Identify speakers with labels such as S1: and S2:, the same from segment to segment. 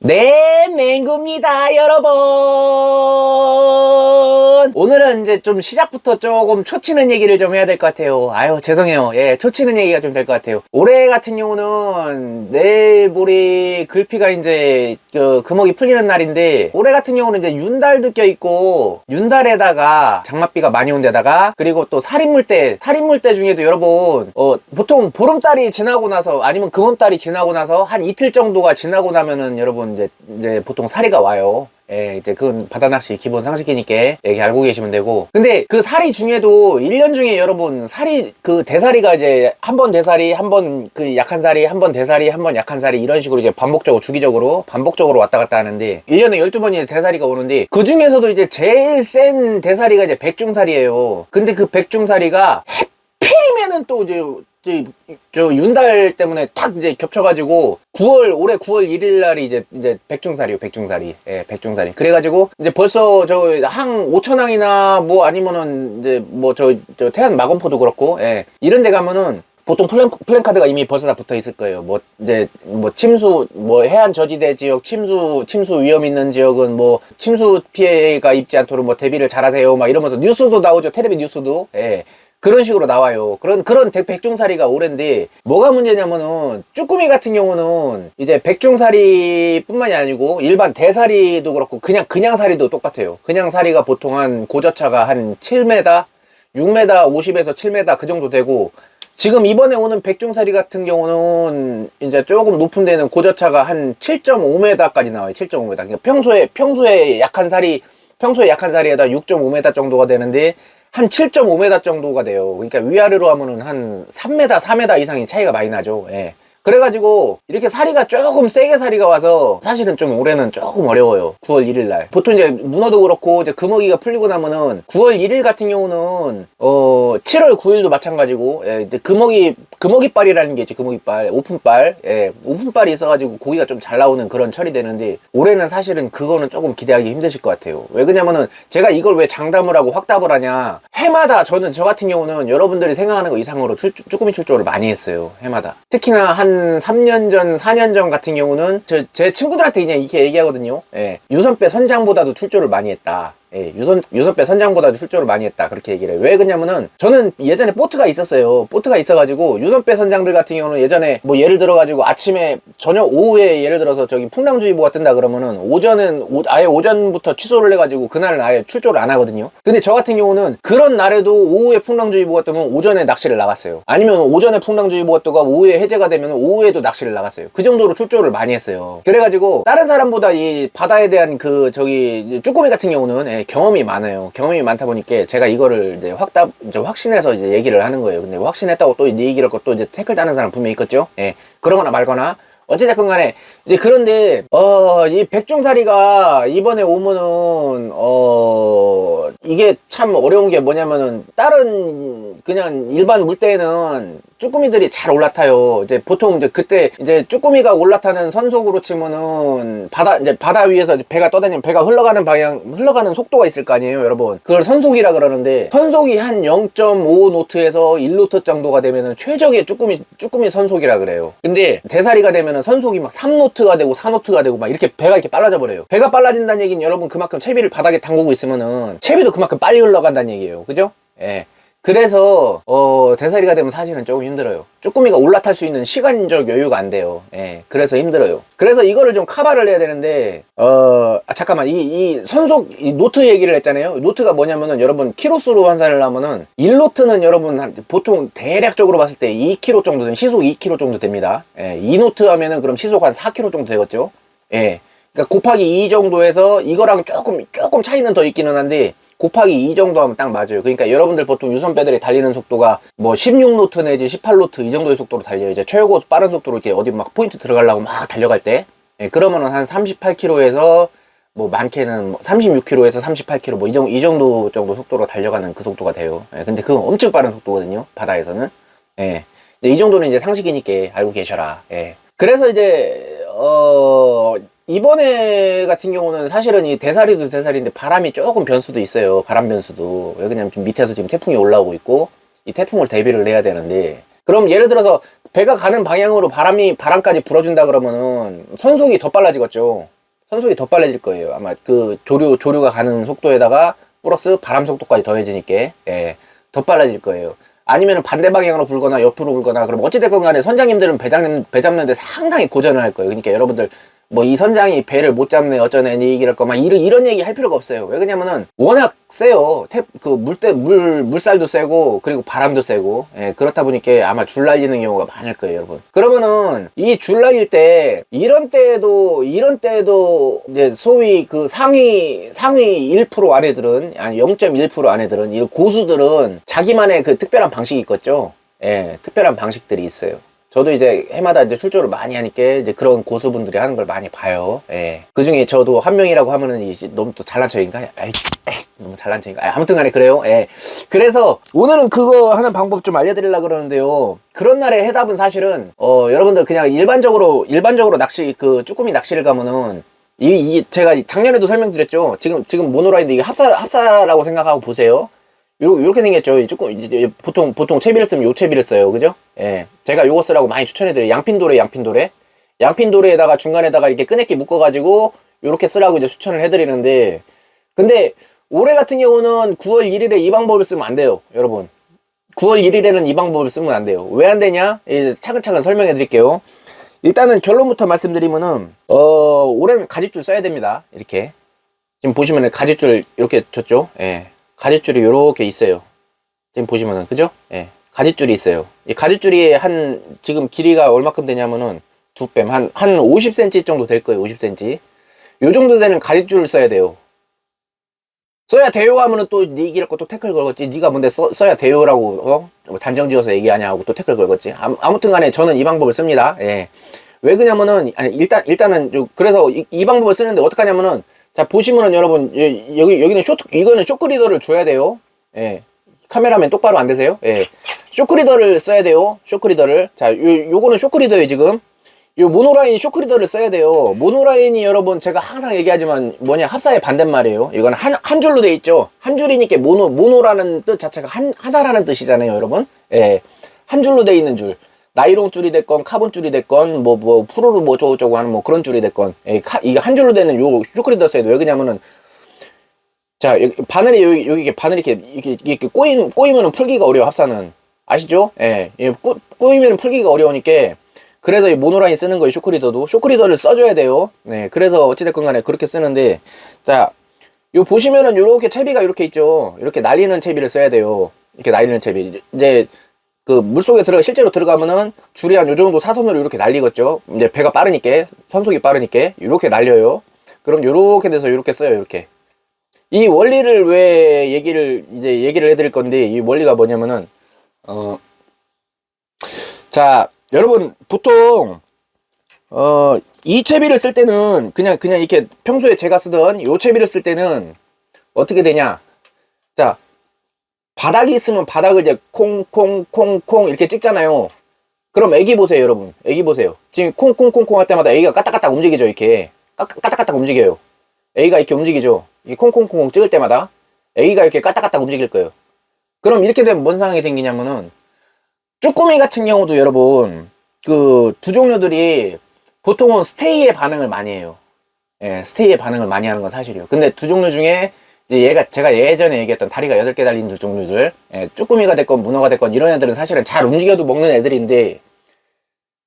S1: 네, 맹구입니다, 여러분. 오늘은 이제 좀 시작부터 조금 초치는 얘기를 좀 해야 될 것 같아요. 아유, 죄송해요. 예, 초치는 얘기가 좀 될 것 같아요. 올해 같은 경우는 내일 모레 글피가 이제 그 금옥이 풀리는 날인데 올해 같은 경우는 이제 윤달도 껴있고 윤달에다가 장맛비가 많이 온 데다가 그리고 또 살인물대, 살인물대 중에도 여러분 어, 보통 보름달이 지나고 나서 아니면 금음달이 지나고 나서 한 이틀 정도가 지나고 나면은 여러분 이제 이제 보통 사리가 와요. 예, 이제 그건 바다낚시 기본 상식이니까 얘기 알고 계시면 되고. 근데 그 사리 중에도 1년 중에 여러분 사리 그 대사리가 이제 한 번 대사리, 한 번 그 약한 사리, 한 번 대사리, 한 번 약한 사리 이런 식으로 이제 반복적으로 주기적으로 반복적으로 왔다 갔다 하는데 1년에 12번이 대사리가 오는데 그 중에서도 이제 제일 센 대사리가 이제 백중사리예요. 근데 그 백중사리가 해필이면은 또 이제 저, 저 윤달 때문에 탁 이제 겹쳐가지고 9월 올해 9월 1일 날이 이제 이제 백중살이요 백중살이 예 백중살이 그래가지고 이제 벌써 저 항 5천항이나 뭐 아니면은 이제 뭐저 저 태안 마건포도 그렇고 예 이런 데 가면은 보통 플랜, 플랜 카드가 이미 벌써 다 붙어 있을 거예요. 뭐, 이제, 뭐, 침수, 뭐, 해안 저지대 지역, 침수, 침수 위험 있는 지역은 뭐, 침수 피해가 입지 않도록 뭐, 대비를 잘하세요. 막 이러면서 뉴스도 나오죠. 텔레비 뉴스도. 예. 그런 식으로 나와요. 그런, 그런 백- 백중사리가 오랜데, 뭐가 문제냐면은, 쭈꾸미 같은 경우는, 이제 백중사리 뿐만이 아니고, 일반 대사리도 그렇고, 그냥, 그냥 사리도 똑같아요. 그냥 사리가 보통 한, 고저차가 한 7m? 6m 50에서 7m 그 정도 되고, 지금 이번에 오는 백중사리 같은 경우는 이제 조금 높은 데는 고저차가 한 7.5m까지 나와요. 7.5m. 그러니까 평소에 평소에 약한 살이 평소에 약한 살이에다 6.5m 정도가 되는데 한 7.5m 정도가 돼요. 그러니까 위아래로 하면은 한 3m, 4m 이상이 차이가 많이 나죠. 예. 그래가지고 이렇게 사리가 조금 세게 사리가 와서 사실은 좀 올해는 조금 어려워요. 9월 1일 날. 보통 이제 문어도 그렇고 이제 금어기가 풀리고 나면은 9월 1일 같은 경우는 어 7월 9일도 마찬가지고 예, 이제 금어기 금어기빨이라는 게 있지 금어기빨 오픈빨 예 오픈빨이 있어가지고 고기가 좀 잘 나오는 그런 철이 되는데 올해는 사실은 그거는 조금 기대하기 힘드실 것 같아요. 왜 그러냐면은 제가 이걸 왜 장담을 하고 확답을 하냐 해마다 저는 저 같은 경우는 여러분들이 생각하는 거 이상으로 출, 쭈꾸미 출조를 많이 했어요. 해마다. 특히나 한 3년 전, 4년 전 같은 경우는 저, 제 친구들한테 그냥 이렇게 얘기하거든요. 예. 유선배 선장보다도 출조를 많이 했다. 예, 유선, 유선배 선장보다도 출조를 많이 했다. 그렇게 얘기를 해요. 왜 그러냐면은 저는 예전에 보트가 있었어요. 보트가 있어가지고 유선배 선장들 같은 경우는 예전에 뭐 예를 들어가지고 아침에 저녁 오후에 예를 들어서 저기 풍랑주의보가 뜬다 그러면은 오전은 오- 아예 오전부터 취소를 해가지고 그날은 아예 출조를 안 하거든요. 근데 저 같은 경우는 그런 날에도 오후에 풍랑주의보가 뜨면 오전에 낚시를 나갔어요. 아니면 오전에 풍랑주의보가 뜨고 오후에 해제가 되면 오후에도 낚시를 나갔어요. 그 정도로 출조를 많이 했어요. 그래가지고 다른 사람보다 이 바다에 대한 그 저기 쭈꾸미 같은 경우는 예, 경험이 많아요. 경험이 많다 보니까 제가 이거를 이제 확답 이제 확신해서 이제 얘기를 하는 거예요. 근데 확신했다고 또이 얘기를 또 이제 태클 다는 사람 분명히 있겠죠. 예, 그러거나 말거나. 어찌됐건 간에 이제 그런데 어 이 백중사리가 이번에 오면은 어 이게 참 어려운 게 뭐냐면은 다른 그냥 일반 물때에는 쭈꾸미들이 잘 올라타요. 이제 보통 이제 그때 이제 쭈꾸미가 올라타는 선속으로 치면은 바다 이제 바다 위에서 배가 떠다니면 배가 흘러가는 방향 흘러가는 속도가 있을 거 아니에요, 여러분. 그걸 선속이라 그러는데 선속이 한 0.5 노트에서 1 노트 정도가 되면은 최적의 쭈꾸미 쭈꾸미 선속이라 그래요. 근데 대사리가 되면은 선속이 막 3 노트가 되고 4 노트가 되고 막 이렇게 배가 이렇게 빨라져 버려요. 배가 빨라진다는 얘기는 여러분 그만큼 채비를 바닥에 담그고 있으면은 채비도 그만큼 빨리 흘러간다는 얘기예요. 그죠? 예. 그래서 어 대사리가 되면 사실은 조금 힘들어요. 쭈꾸미가 올라탈 수 있는 시간적 여유가 안 돼요. 예, 그래서 힘들어요. 그래서 이거를 좀 커버를 해야 되는데 어 아, 잠깐만 이, 이 선속 이 노트 얘기를 했잖아요. 노트가 뭐냐면은 여러분 키로수로 환산을 하면은 1노트는 여러분 한, 보통 대략적으로 봤을 때 2km 정도 되는 시속 2km 정도 됩니다. 예, 2노트 하면은 그럼 시속 한 4km 정도 되겠죠. 예. 그러니까 곱하기 2 정도에서 이거랑 조금 조금 차이는 더 있기는 한데 곱하기 2 정도 하면 딱 맞아요. 그러니까 여러분들 보통 유선 배들이 달리는 속도가 뭐 16노트 내지 18노트 이 정도의 속도로 달려요. 이제 최고 빠른 속도로 이렇게 어디 막 포인트 들어가려고 막 달려갈 때. 예, 그러면은 한 38km에서 뭐 많게는 뭐 36km에서 38km 뭐 이 정도, 이 정도 정도 속도로 달려가는 그 속도가 돼요. 예, 근데 그건 엄청 빠른 속도거든요. 바다에서는. 예. 이 정도는 이제 상식이니까 알고 계셔라. 예. 그래서 이제 어 이번에 같은 경우는 사실은 이 대사리도 대사리인데 바람이 조금 변수도 있어요. 바람 변수도. 왜 그러냐면 지금 밑에서 지금 태풍이 올라오고 있고 이 태풍을 대비를 해야 되는데 그럼 예를 들어서 배가 가는 방향으로 바람이 바람까지 불어준다 그러면은 선속이 더 빨라지겠죠. 선속이 더 빨라질 거예요. 아마 그 조류 조류가 가는 속도에다가 플러스 바람 속도까지 더해지니까 예, 더 빨라질 거예요. 아니면 반대 방향으로 불거나 옆으로 불거나 그럼 어찌됐건 간에 선장님들은 배 잡는 배 잡는데 상당히 고전을 할 거예요. 그러니까 여러분들 뭐 이 선장이 배를 못 잡네 어쩌네 이 얘기를 거막 이런 이런 얘기 할 필요가 없어요. 왜 그러냐면은 워낙 세요. 태, 그 물때 물 물살도 세고 그리고 바람도 세고 예, 그렇다 보니까 아마 줄 날리는 경우가 많을 거예요, 여러분. 그러면은 이 줄 날릴 때 이런 때에도 이런 때에도 이제 소위 그 상위 상위 1% 안에들은 아니 0.1% 안에들은 이 고수들은 자기만의 그 특별한 방식이 있겠죠. 예, 특별한 방식들이 있어요. 저도 이제 해마다 이제 출조를 많이 하니까 이제 그런 고수분들이 하는 걸 많이 봐요. 예. 그 중에 저도 한 명이라고 하면은 너무 또 잘난 척인가? 에이, 에이, 너무 잘난 척인가? 아, 아무튼 간에 그래요. 예. 그래서 오늘은 그거 하는 방법 좀 알려드리려고 그러는데요. 그런 날의 해답은 사실은, 어, 여러분들 그냥 일반적으로, 일반적으로 낚시, 그 쭈꾸미 낚시를 가면은 이, 이, 제가 작년에도 설명드렸죠. 지금, 지금 모노라인드 이게 합사, 합사라고 생각하고 보세요. 요, 요렇게 생겼죠. 이 쭈꾸, 이제 보통, 보통 채비를 쓰면 요 채비를 써요. 그죠? 예. 제가 요거 쓰라고 많이 추천해드려요. 양핀도래, 양핀도래. 양핀도래에다가 중간에다가 이렇게 끈액기 묶어가지고 요렇게 쓰라고 이제 추천을 해드리는데, 근데 올해 같은 경우는 9월 1일에 이 방법을 쓰면 안 돼요. 여러분. 9월 1일에는 이 방법을 쓰면 안 돼요. 왜 안 되냐? 예, 차근차근 설명해 드릴게요. 일단은 결론부터 말씀드리면은, 어, 올해는 가지줄 써야 됩니다. 이렇게. 지금 보시면은 가지줄 이렇게 줬죠? 예. 가지줄이 이렇게 있어요. 지금 보시면은 그죠? 예. 가지줄이 있어요. 이 가지줄이 한 지금 길이가 얼마큼 되냐면은 두 뺨, 한, 한 50cm 정도 될 거예요. 50cm. 요 정도 되는 가지줄을 써야 돼요. 써야 돼요 하면은 또 네 얘기할 거또 태클 걸겠지. 네가 뭔데 써, 써야 돼요라고 어? 뭐 단정 지어서 얘기하냐 하고 또 태클 걸겠지. 아무, 아무튼 간에 저는 이 방법을 씁니다. 예. 왜 그냐면은 아니 일단 일단은 요- 그래서 이, 이 방법을 쓰는데 어떻게 하냐면은 자 보시면은 여러분 여- 여기 여기는 쇼 이거는 쇼크리더를 줘야 돼요. 예. 카메라맨 똑바로 안 되세요? 예. 쇼크리더를 써야 돼요. 쇼크리더를. 자, 요 요거는 쇼크리더예요, 지금. 요 모노라인 쇼크리더를 써야 돼요. 모노라인이 여러분 제가 항상 얘기하지만 뭐냐 합사의 반대말이에요. 이건 한, 한 줄로 돼 있죠. 한 줄이니까 모노 모노라는 뜻 자체가 한 하나라는 뜻이잖아요, 여러분. 예. 한 줄로 돼 있는 줄. 나이론 줄이 됐건 카본 줄이 됐건 뭐뭐 프로로 뭐 저쩌고 하는 뭐 그런 줄이 됐건 예, 카, 이게 한 줄로 되는 요 쇼크리더 써야 돼요. 왜 그냐면은 자 여기 바늘이 여기 여기 이게 바늘이 이렇게 이렇게, 이렇게 꼬임 꼬이면은 풀기가 어려워 합사는 아시죠? 예, 예 꼬, 꼬이면 풀기가 어려우니까 그래서 이 모노라인 쓰는 거예요 쇼크리더도 쇼크리더를 써줘야 돼요. 네, 그래서 어찌됐건 간에 그렇게 쓰는데 자, 요 보시면은 요렇게 채비가 이렇게 있죠. 이렇게 날리는 채비를 써야 돼요. 이렇게 날리는 채비 이제 그 물속에 들어가 실제로 들어가면은 줄이 한 요 정도 사선으로 이렇게 날리겠죠. 이제 배가 빠르니까 선속이 빠르니까 이렇게 날려요. 그럼 요렇게 돼서 이렇게 써요. 이렇게. 이 원리를 왜 얘기를 이제 얘기를 해드릴 건데 이 원리가 뭐냐면은 어 자 여러분 보통 어 이 채비를 쓸 때는 그냥 그냥 이렇게 평소에 제가 쓰던 요 채비를 쓸 때는 어떻게 되냐 자 바닥이 있으면 바닥을 이제 콩콩콩콩 이렇게 찍잖아요 그럼 애기 보세요 여러분 애기 보세요 지금 콩콩콩콩 할 때마다 애기가 까딱까딱 움직이죠 이렇게 까- 까딱까딱 움직여요 애기가 이렇게 움직이죠. 이 콩콩콩콩 찍을 때마다 애기가 이렇게 까딱까딱 움직일 거예요. 그럼 이렇게 되면 뭔 상황이 생기냐면은 쭈꾸미 같은 경우도 여러분 그 두 종류들이 보통은 스테이의 반응을 많이 해요. 예, 스테이의 반응을 많이 하는 건 사실이에요. 근데 두 종류 중에 이제 얘가 제가 예전에 얘기했던 다리가 8개 달린 두 종류들 예, 쭈꾸미가 됐건 문어가 됐건 이런 애들은 사실은 잘 움직여도 먹는 애들인데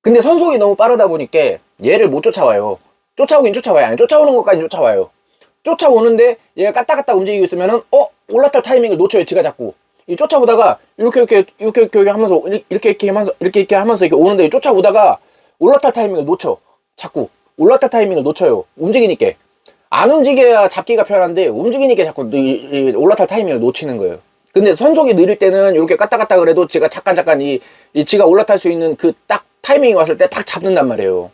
S1: 근데 선속이 너무 빠르다 보니까 얘를 못 쫓아와요. 쫓아오긴 쫓아와요. 아니 쫓아오는 것까지 쫓아와요. 쫓아오는데 얘가 까딱까딱 움직이고 있으면은 어 올라탈 타이밍을 놓쳐요 지가 자꾸 이 쫓아오다가 이렇게 이렇게 이렇게 이렇게, 하면서 이렇게 이렇게 하면서 이렇게 이렇게 하면서 이렇게 오는데 쫓아오다가 올라탈 타이밍을 놓쳐 자꾸 올라탈 타이밍을 놓쳐요 움직이니까 안 움직여야 잡기가 편한데 움직이니까 자꾸 올라탈 타이밍을 놓치는 거예요 근데 선속이 느릴 때는 이렇게 까딱까딱 그래도 지가 잠깐 잠깐 이, 이 지가 올라탈 수 있는 그 딱 타이밍이 왔을 때 딱 잡는단 말이에요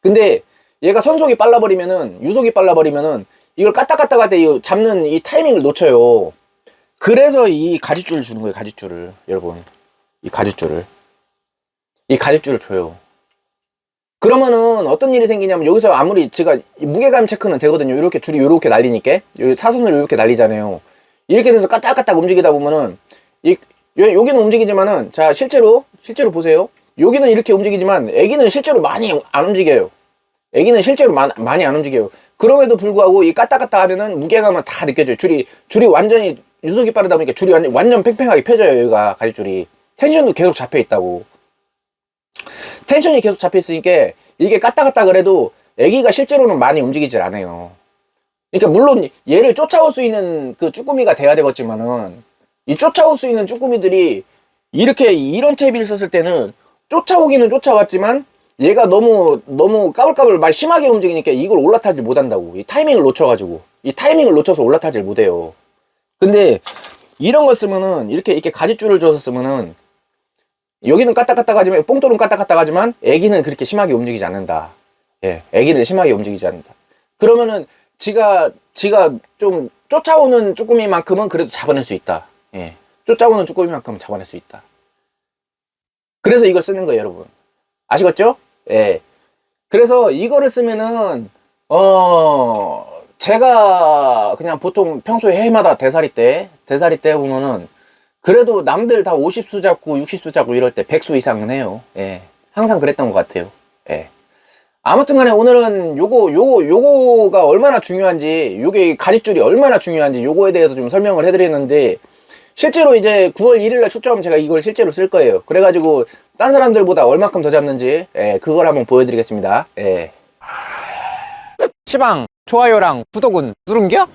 S1: 근데 얘가 선속이 빨라버리면은 유속이 빨라버리면은 이걸 까딱까딱 할때이 잡는 이 타이밍을 놓쳐요. 그래서 이 가지줄을 주는 거예요. 가지줄을 여러분 이 가지줄을 이 가지줄을 줘요. 그러면은 어떤 일이 생기냐면 여기서 아무리 제가 이 무게감 체크는 되거든요. 이렇게 줄이 이렇게 날리니까 사선으로 이렇게 날리잖아요. 이렇게 돼서 까딱까딱 움직이다 보면은 이 요- 여기는 움직이지만은 자 실제로 실제로 보세요. 여기는 이렇게 움직이지만 애기는 실제로 많이 안 움직여요. 애기는 실제로 많- 많이 안 움직여요. 그럼에도 불구하고 이 까딱까딱 하면은 무게감은 다 느껴져요. 줄이, 줄이 완전히 유속이 빠르다 보니까 줄이 완전, 완전 팽팽하게 펴져요. 여기가 가지줄이. 텐션도 계속 잡혀 있다고. 텐션이 계속 잡혀 있으니까 이게 까딱 까딱 그래도 애기가 실제로는 많이 움직이질 않아요. 그러니까 물론 얘를 쫓아올 수 있는 그 쭈꾸미가 돼야 되겠지만은 이 쫓아올 수 있는 쭈꾸미들이 이렇게 이런 채비를 썼을 때는 쫓아오기는 쫓아왔지만 얘가 너무 너무 까불까불 말 심하게 움직이니까 이걸 올라타질 못한다고 이 타이밍을 놓쳐가지고 이 타이밍을 놓쳐서 올라타질 못해요. 근데 이런 거 쓰면은 이렇게 이렇게 가지줄을 줘서 쓰면은 여기는 까딱까딱 하지만 뽕돌은 까딱까딱 하지만 애기는 그렇게 심하게 움직이지 않는다. 예, 애기는 심하게 움직이지 않는다. 그러면은 지가 지가 좀 쫓아오는 쭈꾸미만큼은 그래도 잡아낼 수 있다. 예, 쫓아오는 쭈꾸미만큼은 잡아낼 수 있다. 그래서 이걸 쓰는 거예요, 여러분. 아시겠죠? 예. 그래서 이거를 쓰면은 어 제가 그냥 보통 평소에 해마다 대사리 때 대사리 때 보면은 그래도 남들 다 50수 잡고 60수 잡고 이럴 때 100수 이상은 해요. 예. 항상 그랬던 것 같아요. 예. 아무튼 간에 오늘은 요거, 요거, 요거가 얼마나 중요한지, 요게 가지줄이 얼마나 중요한지 요거에 대해서 좀 설명을 해드렸는데, 실제로 이제 9월 1일날 출조하면 제가 이걸 실제로 쓸 거예요. 그래가지고, 딴 사람들보다 얼마큼 더 잡는지, 예, 그걸 한번 보여드리겠습니다. 예. 시방, 좋아요랑 구독은 누른겨?